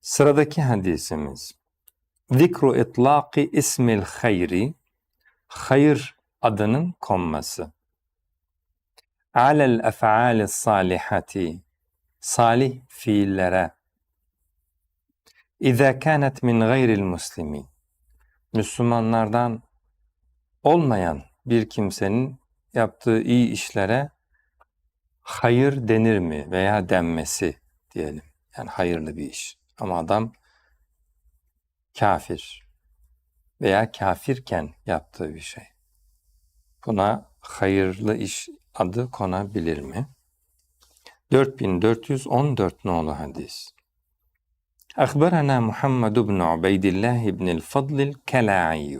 Sıradaki hadisimiz. Zikru itlaqi ismil hayri, hayır adının konması. Alel ef'ali salihati, salih fiillere. İza kanet min gayril muslimin, Müslümanlardan olmayan bir kimsenin yaptığı iyi işlere hayır denir mi veya denmesi diyelim. Yani hayırlı bir iş. Ama adam kafir veya kafirken yaptığı bir şey. Buna hayırlı iş adı konabilir mi? 4414 nolu hadis. Akbarana Muhammed ibn Ubeydillah ibn el-Fadl el-Kela'i.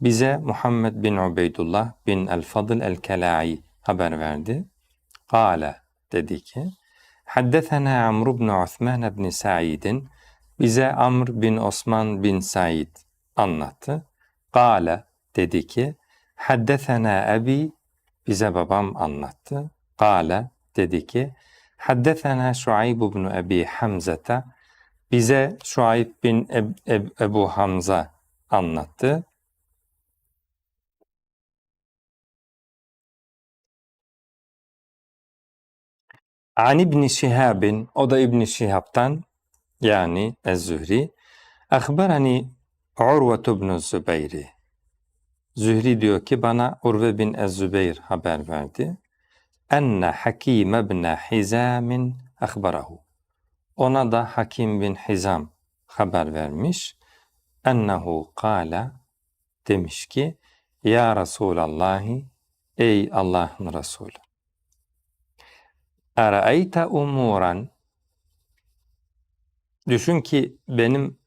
Bize Muhammed bin Ubeydullah bin el-Fadl el-Kela'i haber verdi. Kale dedi ki Haddesena Amr ibn Osman ibn Sa'id'in bize Amr bin Osman bin Said anlattı. Kale dedi ki Haddesena Ebi bize babam anlattı. Kale dedi ki Haddesena Şuayb ibn Ebi Hamzata bize Şuayb bin Eb- Eb- Ebu Hamza anlattı. An İbni Şihab'in, o da İbni Şihab'tan yani Ez-Zühri, Akbarani Urve ibn Zübeyri. Zühri diyor ki bana Urve bin Ez-Zübeyr haber verdi. Enne Hakim ibn Hizam'in akbarahu. Ona da Hakim bin Hizam haber vermiş. Ennehu kâle demiş ki Ya Resulallahi ey Allah'ın Resulü. Eraeyte umuran Düşün ki benim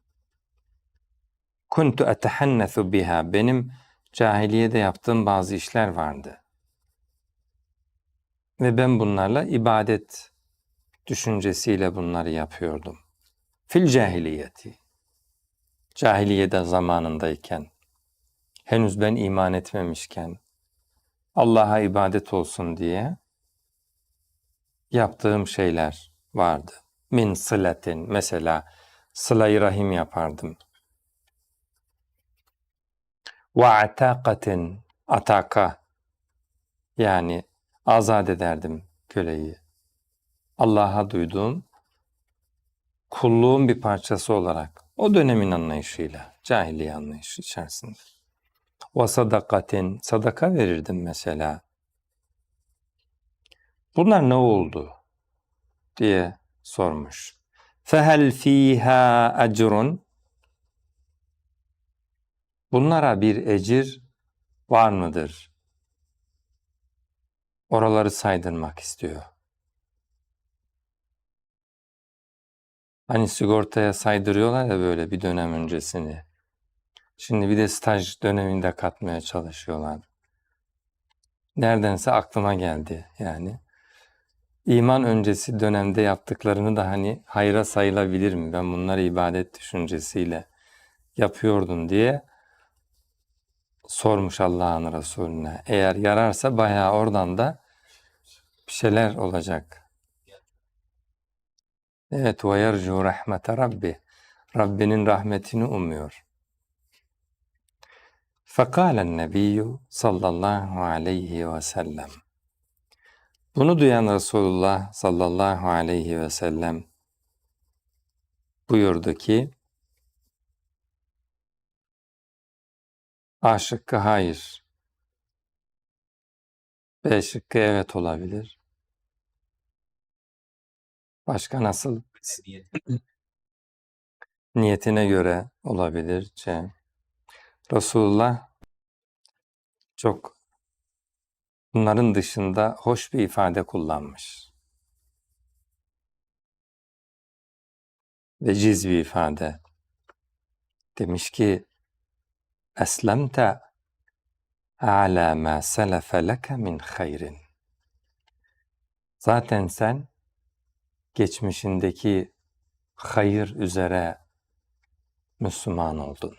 kuntu etehannesu biha benim cahiliyede yaptığım bazı işler vardı. Ve ben bunlarla ibadet düşüncesiyle bunları yapıyordum. Fil cahiliyeti. Cahiliyede zamanındayken, henüz ben iman etmemişken, Allah'a ibadet olsun diye yaptığım şeyler vardı. Min sıletin mesela sıla-i rahim yapardım. Ve atakatin ataka yani azat ederdim köleyi. Allah'a duyduğum kulluğun bir parçası olarak o dönemin anlayışıyla cahiliye anlayışı içerisinde. Ve sadakatin sadaka verirdim mesela. Bunlar ne oldu? diye sormuş. Fehel fiha ecrun? Bunlara bir ecir var mıdır? Oraları saydırmak istiyor. Hani sigortaya saydırıyorlar ya böyle bir dönem öncesini. Şimdi bir de staj döneminde katmaya çalışıyorlar. Neredense aklıma geldi yani. İman öncesi dönemde yaptıklarını da hani hayra sayılabilir mi? Ben bunları ibadet düşüncesiyle yapıyordum diye sormuş Allah'ın Resulüne. Eğer yararsa bayağı oradan da bir şeyler olacak. Evet ve yercu rahmete Rabbi. Rabbinin rahmetini umuyor. Fekalen nebiyyü sallallahu aleyhi ve sellem. Bunu duyan Resulullah sallallahu aleyhi ve sellem buyurdu ki A şıkkı hayır. B şıkkı evet olabilir. Başka nasıl? Niyetine göre olabilir. C. Resulullah çok bunların dışında hoş bir ifade kullanmış. Veciz bir ifade. Demiş ki Eslemte ala ma selefe leke min hayrin. Zaten sen geçmişindeki hayır üzere Müslüman oldun.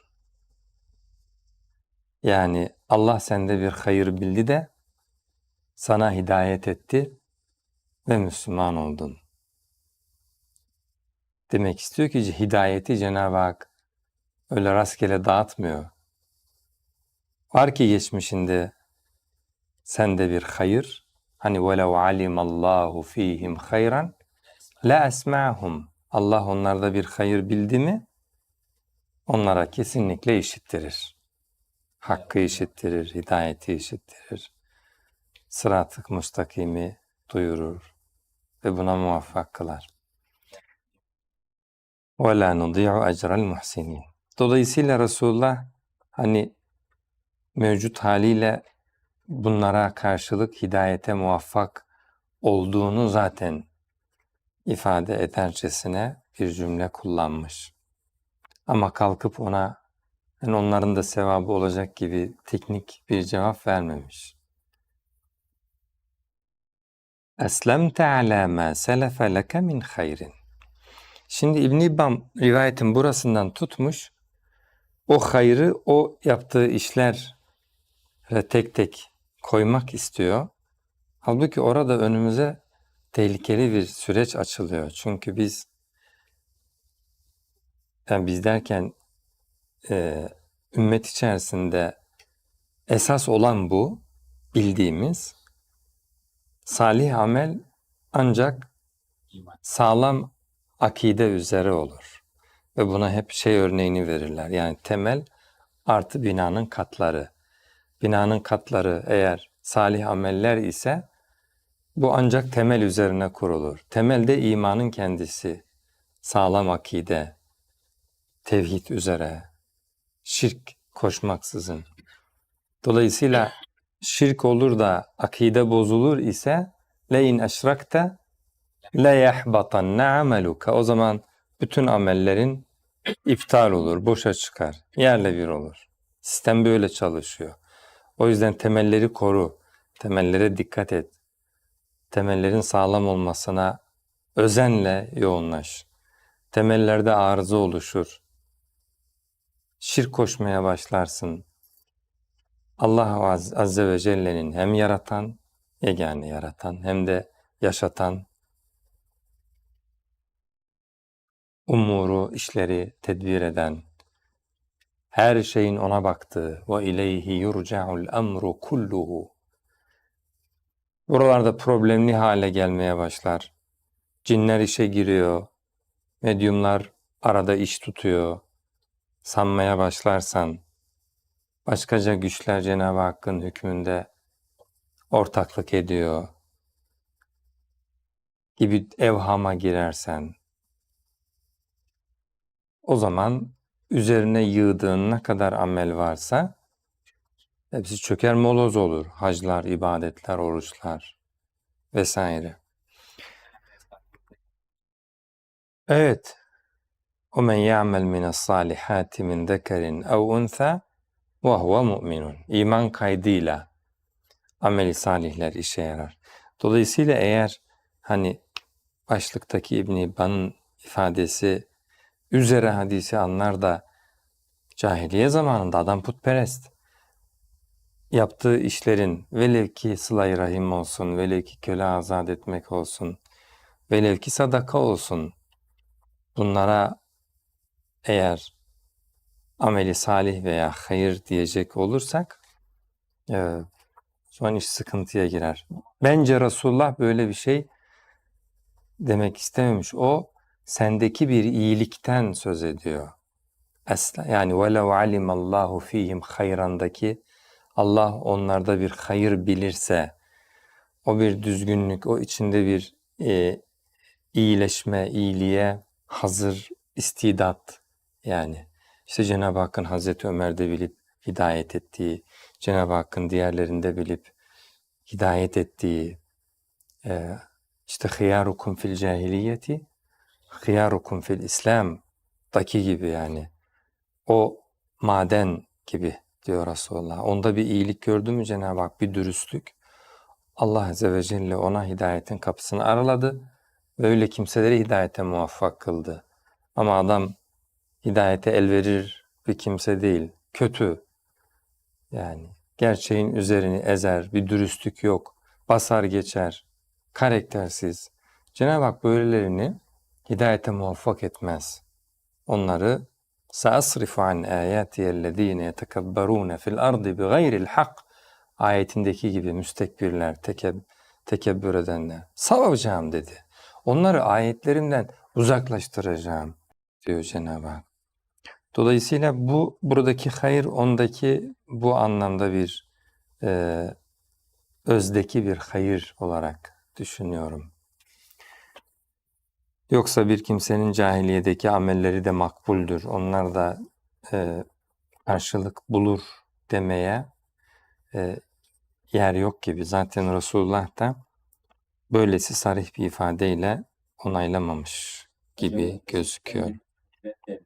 Yani Allah sende bir hayır bildi de sana hidayet etti ve Müslüman oldun. demek istiyor ki hidayeti Cenab-ı Hak öyle rastgele dağıtmıyor. Var ki geçmişinde sende bir hayır. Hani وَلَوْ عَلِمَ اللّٰهُ ف۪يهِمْ خَيْرًا la esma'hum. Allah onlarda bir hayır bildi mi onlara kesinlikle işittirir. Hakkı işittirir, hidayeti işittirir. Sırat-ı mustakimi duyurur ve buna muvaffak kılar. وَلَا نُضِيعُ اَجْرَ الْمُحْسِنِينَ Dolayısıyla Resulullah hani mevcut haliyle bunlara karşılık hidayete muvaffak olduğunu zaten ifade edercesine bir cümle kullanmış. Ama kalkıp ona yani onların da sevabı olacak gibi teknik bir cevap vermemiş. Eslemte ala ma selefe leke min hayrin. Şimdi İbn İbbam rivayetin burasından tutmuş. O hayrı o yaptığı işler tek tek koymak istiyor. Halbuki orada önümüze tehlikeli bir süreç açılıyor. Çünkü biz yani biz derken e, ümmet içerisinde esas olan bu bildiğimiz salih amel ancak sağlam akide üzere olur. Ve buna hep şey örneğini verirler. Yani temel artı binanın katları. Binanın katları eğer salih ameller ise bu ancak temel üzerine kurulur. Temelde imanın kendisi, sağlam akide, tevhid üzere, şirk koşmaksızın. Dolayısıyla şirk olur da akide bozulur ise le in eşrakte le yahbatanne ameluka. O zaman bütün amellerin iptal olur, boşa çıkar, yerle bir olur. Sistem böyle çalışıyor. O yüzden temelleri koru, temellere dikkat et. Temellerin sağlam olmasına özenle yoğunlaş. Temellerde arıza oluşur. Şirk koşmaya başlarsın. Allah Az- Azze ve Celle'nin hem yaratan, yegane yaratan hem de yaşatan, umuru, işleri tedbir eden, her şeyin ona baktığı ve ileyhi yurca'ul emru kulluhu. Buralarda problemli hale gelmeye başlar. Cinler işe giriyor, medyumlar arada iş tutuyor. Sanmaya başlarsan, Başkaca güçler Cenab-ı Hakk'ın hükmünde ortaklık ediyor gibi evhama girersen o zaman üzerine yığdığın ne kadar amel varsa hepsi çöker moloz olur. Haclar, ibadetler, oruçlar vesaire. Evet. O men ya'mel mine salihati min zekerin ev unsa وَهُوَ مُؤْمِنٌ İman kaydıyla ameli salihler işe yarar. Dolayısıyla eğer hani başlıktaki İbn İbban'ın ifadesi üzere hadisi anlar da cahiliye zamanında adam putperest. Yaptığı işlerin velev ki sıla rahim olsun, velev ki köle azat etmek olsun, velev ki sadaka olsun. Bunlara eğer ameli salih veya hayır diyecek olursak e, son iş sıkıntıya girer. Bence Resulullah böyle bir şey demek istememiş. O sendeki bir iyilikten söz ediyor. Esla, yani وَلَوْ عَلِمَ اللّٰهُ ف۪يهِمْ hayrandaki Allah onlarda bir hayır bilirse o bir düzgünlük, o içinde bir e, iyileşme, iyiliğe hazır istidat yani. işte Cenab-ı Hakk'ın Hazreti Ömer'de bilip hidayet ettiği, Cenab-ı Hakk'ın diğerlerinde bilip hidayet ettiği, e, işte hıyarukum fil cahiliyeti, hıyarukum fil İslam'daki gibi yani. O maden gibi diyor Resulullah. Onda bir iyilik gördü mü Cenab-ı Hak, bir dürüstlük. Allah Azze ve Celle ona hidayetin kapısını araladı ve öyle kimseleri hidayete muvaffak kıldı. Ama adam hidayete el verir bir kimse değil. Kötü. Yani gerçeğin üzerini ezer, bir dürüstlük yok. Basar geçer. Karaktersiz. Cenab-ı Hak böylelerini hidayete muvaffak etmez. Onları saasrifu an ayatiyellezine yetekebberune fil ardı bigayril hak ayetindeki gibi müstekbirler, tekeb, tekebbür edenler savacağım dedi. Onları ayetlerimden uzaklaştıracağım diyor Cenab-ı Hak. Dolayısıyla bu buradaki hayır ondaki bu anlamda bir e, özdeki bir hayır olarak düşünüyorum. Yoksa bir kimsenin cahiliyedeki amelleri de makbuldür. Onlar da e, karşılık bulur demeye e, yer yok gibi. Zaten Resulullah da böylesi sarih bir ifadeyle onaylamamış gibi gözüküyor. e,